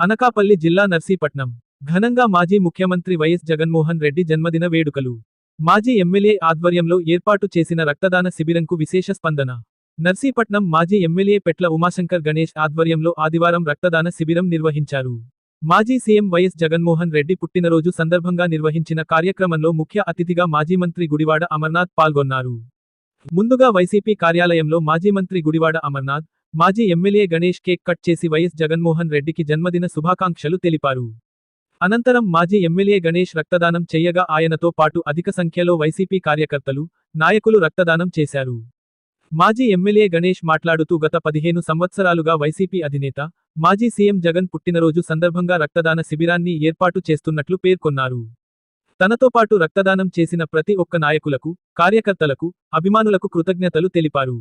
అనకాపల్లి జిల్లా నర్సీపట్నం. ఘనంగా మాజీ ముఖ్యమంత్రి వైఎస్ జగన్మోహన్ రెడ్డి జన్మదిన వేడుకలు. మాజీ ఎమ్మెల్యే ఆధ్వర్యంలో ఏర్పాటు చేసిన రక్తదాన శిబిరంకు విశేష స్పందన. నర్సీపట్నం మాజీ ఎమ్మెల్యే పెట్ల ఉమాశంకర్ గణేష్ ఆధ్వర్యంలో ఆదివారం రక్తదాన శిబిరం నిర్వహించారు. మాజీ సీఎం వైఎస్ జగన్మోహన్ రెడ్డి పుట్టినరోజు సందర్భంగా నిర్వహించిన కార్యక్రమంలో ముఖ్య అతిథిగా మాజీ మంత్రి గుడివాడ అమర్నాథ్ పాల్గొన్నారు. ముందుగా వైసీపీ కార్యాలయంలో మాజీ మంత్రి గుడివాడ అమర్నాథ్ మాజీ ఎమ్మెల్యే గణేష్ కేక్ కట్ చేసి వైఎస్ జగన్మోహన్ రెడ్డికి జన్మదిన శుభాకాంక్షలు తెలిపారు. అనంతరం మాజీ ఎమ్మెల్యే గణేష్ రక్తదానం చెయ్యగా ఆయనతో పాటు అధిక సంఖ్యలో వైసీపీ కార్యకర్తలు నాయకులు రక్తదానం చేశారు. మాజీ ఎమ్మెల్యే గణేష్ మాట్లాడుతూ గత పదిహేను సంవత్సరాలుగా వైసీపీ అధినేత మాజీ సీఎం జగన్ పుట్టినరోజు సందర్భంగా రక్తదాన శిబిరాన్ని ఏర్పాటు చేస్తున్నట్లు పేర్కొన్నారు. తనతో పాటు రక్తదానం చేసిన ప్రతి ఒక్క నాయకులకు కార్యకర్తలకు అభిమానులకు కృతజ్ఞతలు తెలిపారు.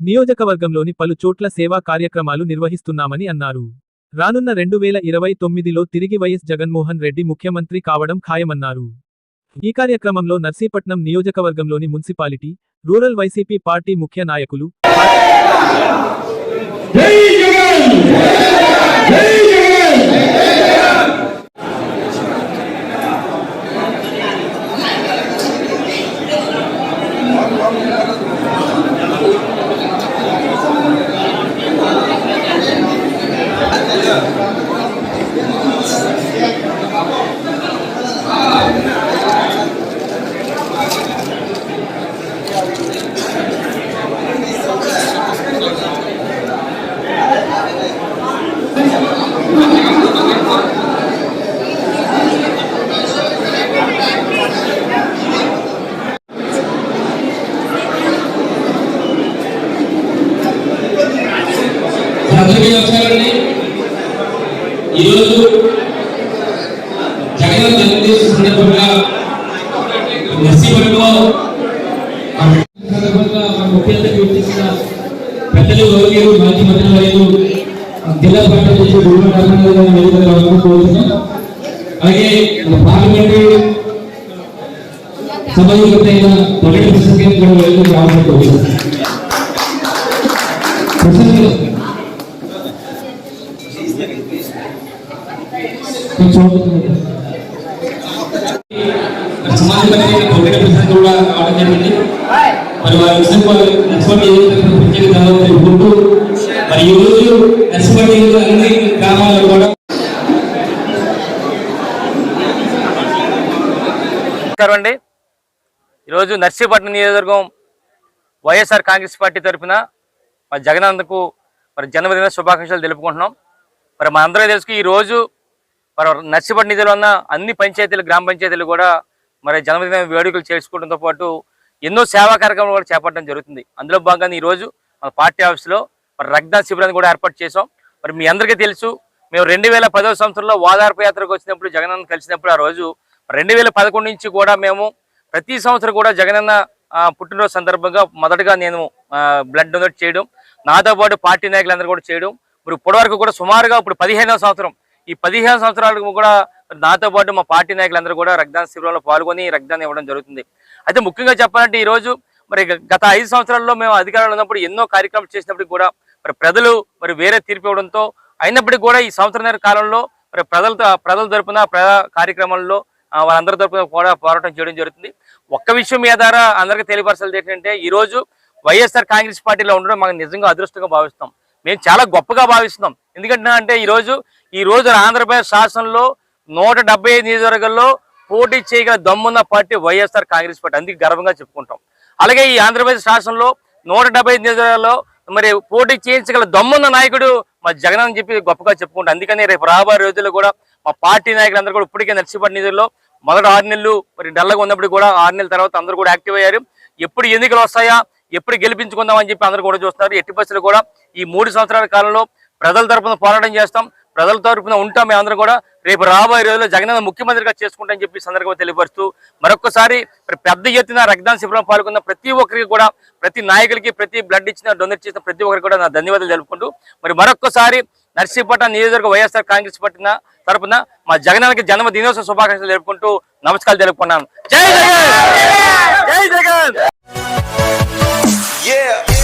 నియోజకవర్గంలోని పలు చోట్ల సేవా కార్యక్రమాలు నిర్వహిస్తున్నామని అన్నారు రానున్న రెండు వేల ఇరవై తొమ్మిదిలో తిరిగి వైఎస్ జగన్మోహన్ రెడ్డి ముఖ్యమంత్రి కావడం ఖాయమన్నారు ఈ కార్యక్రమంలో నర్సీపట్నం నియోజకవర్గంలోని మున్సిపాలిటీ రూరల్ వైసీపీ పార్టీ ముఖ్య నాయకులు ఈరోజు జగన్ జన్మదిన సందర్భంగా నర్సీపట్నంలో సందర్భంగా మన ముఖ్య వచ్చేసిన పెద్దలు గౌరవీయులు మాజీ మంత్రి మరియు జిల్లా పార్టీ కోరుతున్నాం. అలాగే మన పార్లమెంటు కూడా రావాలని కోరుతున్నాం ప్రసాద్ కూడా రావడం జరిగింది మరి వారి ప్రత్యేక తెలుపుకుంటూ మరి అన్ని గ్రామాల్లో కూడా నమస్కారం అండి. ఈరోజు నర్సీపట్నం నియోజకవర్గం వైఎస్ఆర్ కాంగ్రెస్ పార్టీ తరఫున మా జగనందకు మరి జన్మదిన శుభాకాంక్షలు తెలుపుకుంటున్నాం. మరి మా తెలుసు ఈ రోజు మరి నర్సిపట్ నిధులు ఉన్న అన్ని పంచాయతీలు గ్రామ పంచాయతీలు కూడా మరి జన్మదిన వేడుకలు చేసుకోవడంతో పాటు ఎన్నో సేవా కార్యక్రమాలు కూడా చేపట్టడం జరుగుతుంది. అందులో భాగంగా ఈరోజు మన పార్టీ ఆఫీస్లో మరి రక్తదాన శిబిరాన్ని కూడా ఏర్పాటు చేసాం మరి మీ అందరికీ తెలుసు మేము రెండు వేల పదవ సంవత్సరంలో వాదార్పు యాత్రకు వచ్చినప్పుడు జగనన్న కలిసినప్పుడు ఆ రోజు రెండు వేల పదకొండు నుంచి కూడా మేము ప్రతి సంవత్సరం కూడా జగనన్న పుట్టినరోజు సందర్భంగా మొదటగా నేను బ్లడ్ డొనేట్ చేయడం నాతో పాటు పార్టీ నాయకులందరూ కూడా చేయడం ఇప్పుడు ఇప్పటి వరకు కూడా సుమారుగా ఇప్పుడు పదిహేనవ సంవత్సరం. ఈ పదిహేను సంవత్సరాలకు కూడా నాతో పాటు మా పార్టీ నాయకులందరూ కూడా రక్తదాన శిబిరంలో పాల్గొని రక్తదానం ఇవ్వడం జరుగుతుంది. అయితే ముఖ్యంగా చెప్పాలంటే ఈరోజు మరి గత ఐదు సంవత్సరాల్లో మేము అధికారంలో ఉన్నప్పుడు ఎన్నో కార్యక్రమాలు చేసినప్పటికీ కూడా మరి ప్రజలు మరి వేరే తీర్పు ఇవ్వడంతో అయినప్పటికీ కూడా ఈ సంవత్సరం కాలంలో మరి ప్రజలతో ప్రజల తరపున ప్రజా కార్యక్రమాల్లో ఆ, వారందరి తరపున కూడా పోరాటం చేయడం జరుగుతుంది. ఒక్క విషయం మీ ద్వారా అందరికీ తెలియపరచాలి ఏంటంటే ఈరోజు వైఎస్ఆర్ కాంగ్రెస్ పార్టీలో ఉండడం మాకు నిజంగా అదృష్టంగా భావిస్తాం. మేము చాలా గొప్పగా భావిస్తున్నాం. ఎందుకంటే అంటే ఈ రోజు ఈ రోజు ఆంధ్రప్రదేశ్ శాసనంలో నూట డెబ్బై ఐదు నియోజకవర్గాల్లో పోటీ చేయగల దమ్మున్న పార్టీ వైఎస్ఆర్ కాంగ్రెస్ పార్టీ. అందుకే గర్వంగా చెప్పుకుంటాం. అలాగే ఈ ఆంధ్రప్రదేశ్ రాష్ట్రంలో నూట డెబ్బై ఐదు నియోజకవర్గాల్లో మరి పోటీ చేయించగల దమ్మున్న నాయకుడు మా జగన్ అని చెప్పి గొప్పగా చెప్పుకుంటాం. అందుకని రేపు రాబోయే రోజుల్లో కూడా మా పార్టీ నాయకులందరూ కూడా ఇప్పటికే నర్సిపట్టి నిధుల్లో మొదటి ఆరు నెలలు మరి డల్లగా ఉన్నప్పుడు కూడా ఆరు నెలల తర్వాత అందరూ కూడా యాక్టివ్ అయ్యారు. ఎప్పుడు ఎన్నికలు వస్తాయా ఎప్పుడు గెలిపించుకుందాం అని చెప్పి అందరూ కూడా చూస్తున్నారు. ఎట్టి పరిస్థితులు కూడా ఈ మూడు సంవత్సరాల కాలంలో ప్రజల తరపున పోరాటం చేస్తాం. ప్రజల తరపున ఉంటాం. మేమందరం కూడా రేపు రాబోయే రోజుల్లో జగన్ ముఖ్యమంత్రిగా చేసుకుంటామని చెప్పి సందర్భంగా తెలియపరుస్తూ మరొకసారి పెద్ద ఎత్తున రక్తదాన శిబిరం పాల్గొన్న ప్రతి ఒక్కరికి కూడా ప్రతి నాయకులకి ప్రతి బ్లడ్ ఇచ్చిన డొనేట్ చేసిన ప్రతి ఒక్కరికి కూడా నా ధన్యవాదాలు తెలుపుకుంటూ మరి మరొకసారి నర్సీపట్నం నియోజకవర్గ వైఎస్ఆర్ కాంగ్రెస్ పట్టిన తరపున మా జగనానికి జన్మ దినోత్సవ శుభాకాంక్షలు తెలుపుకుంటూ నమస్కారాలు తెలుపుకున్నాను. జై జగన్! జై జగన్! Yeah.